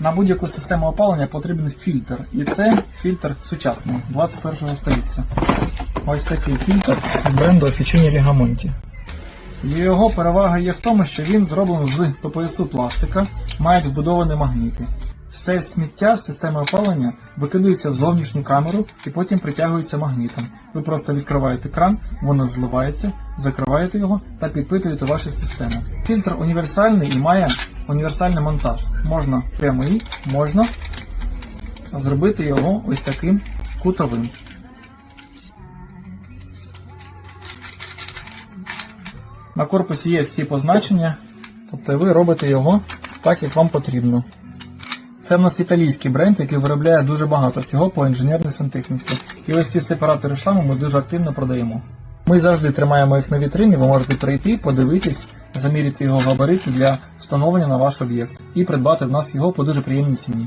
На будь-яку систему опалення потрібен фільтр. І це фільтр сучасний 21 століття. Ось такий фільтр бренду Officini Rigamonti. Його перевага є в тому, що він зроблений з ППСУ пластика, мають вбудовані магніти. Все сміття з системи опалення викидується в зовнішню камеру і потім притягується магнітом. Ви просто відкриваєте кран, воно зливається, закриваєте його та підпитуєте вашу систему. Фільтр універсальний і має універсальний монтаж. Можна прямий, можна зробити його ось таким кутовим. На корпусі є всі позначення, тобто ви робите його так, як вам потрібно. Це в нас італійський бренд, який виробляє дуже багато всього по інженерній сантехніці. І ось ці сепаратори шламу ми дуже активно продаємо. Ми завжди тримаємо їх на вітрині, ви можете прийти, подивитись, заміряти його габарити для встановлення на ваш об'єкт і придбати в нас його по дуже приємній ціні.